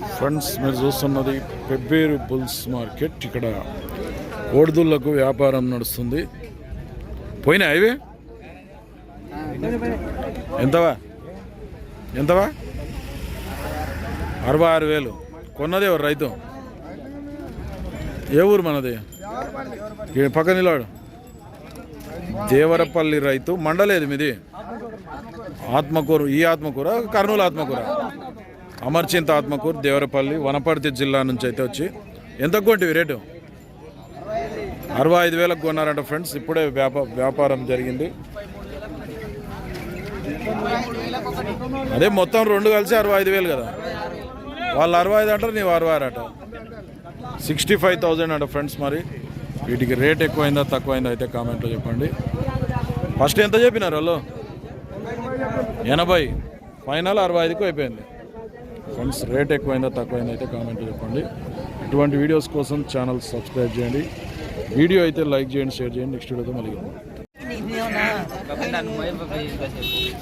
Friends మీరు చూస్తున్నది Pebbair bulls market. ఇక్కడ కోడిదుళ్ళకు వ్యాపారం నడుస్తుంది. పోయినా ఇవి? ఎంతవా? ఎంతవా? అరవై ఆరు వేలు. కొన్నది ఎవరు రైతు? ఏ ఊరు మనది? ఈ పక్క నిలవాడు దేవరపల్లి రైతు. మండలేదు మీది? ఆత్మకూరు. ఈ ఆత్మకూర? కర్నూలు ఆత్మకూర? అమర్చింత ఆత్మకూరు దేవరపల్లి వనపర్తి జిల్లా నుంచి అయితే వచ్చి ఎంత కొంటివి రేటు? అరవై ఐదు వేలకు కొన్నారంట ఫ్రెండ్స్ ఇప్పుడే వ్యాపారం జరిగింది. అదే మొత్తం రెండు కలిసి అరవై ఐదు వేలు కదా. వాళ్ళు అరవై ఐదు అంటారు నీవు అరవై ఆరు అట. సిక్స్టీ ఫైవ్ థౌజండ్ అంట ఫ్రెండ్స్ మరి. వీటికి రేట్ ఎక్కువైందా తక్కువైందా అయితే కామెంట్లో చెప్పండి. ఫస్ట్ ఎంత చెప్పినారు వాళ్ళు? ఎనభై. ఫైనల్ అరవై ఐదుకు అయిపోయింది. ఫ్రెండ్స్ రేట్ ఎక్కువైందా తక్కువైందా అయితే కామెంట్ చెప్పండి. ఇటువంటి వీడియోస్ కోసం ఛానల్ సబ్స్క్రైబ్ చేయండి. వీడియో అయితే లైక్ చేయండి షేర్ చేయండి. నెక్స్ట్ వీడియోతో మళ్ళీ